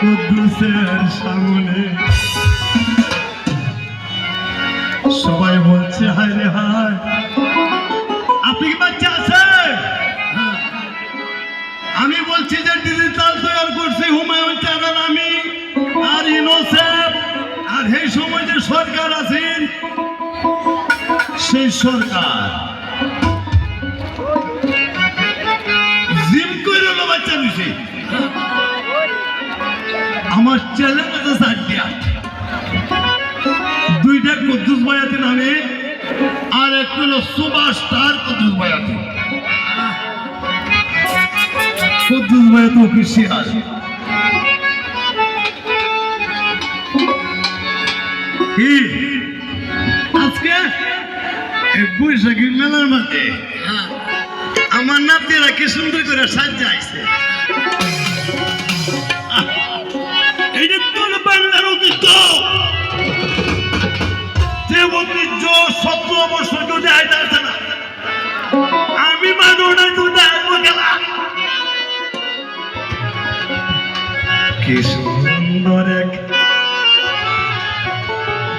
কুদ্দুসের সামনে। সবাই বলছে, হায় রে হায়। আপনি কি বাচ্চা আছে আমি বলছি যে ডিজিটাল তৈরি করছি, হুমায়ুন চাঁদান আমি, আর ইনোসেফ, আর এই সময় যে সরকার আছেন, সেই সরকার। ছেলে তো সাডিয়া দুইটা কুদ্দুস বায়াতে নামে আর একটু হলো সুভাষ স্টার কুদ্দুস বায়াতে কুদ্দুস বায়াতে অফিসিয়াল কি? আজকে? এই বৈশাখী মেলার মাঝে আমার নাতিরা কি সুন্দর করে সাজাইছে সুন্দর এক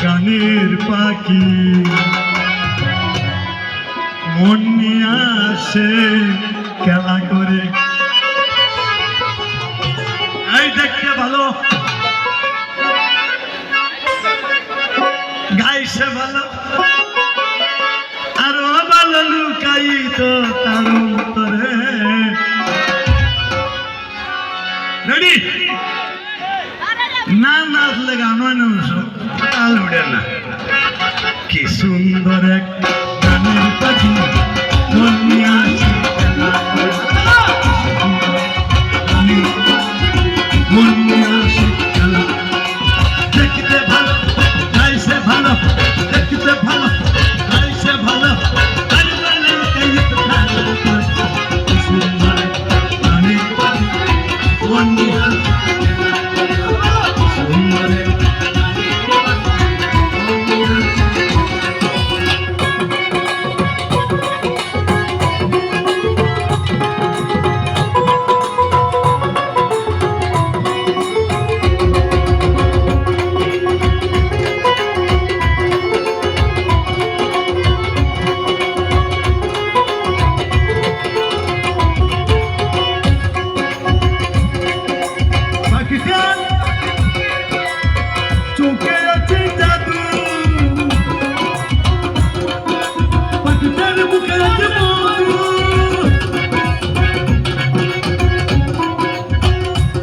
গানের পাখি। মন নিয়ে আসে খেলা করে। এই দেখতে ভালো। গাইছে ভালো। আরও ভালো লুকাই তো তার অন্তরে। উঠে না? কি সুন্দর এক গানের পাখি মন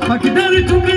পাকিস্তান চোখে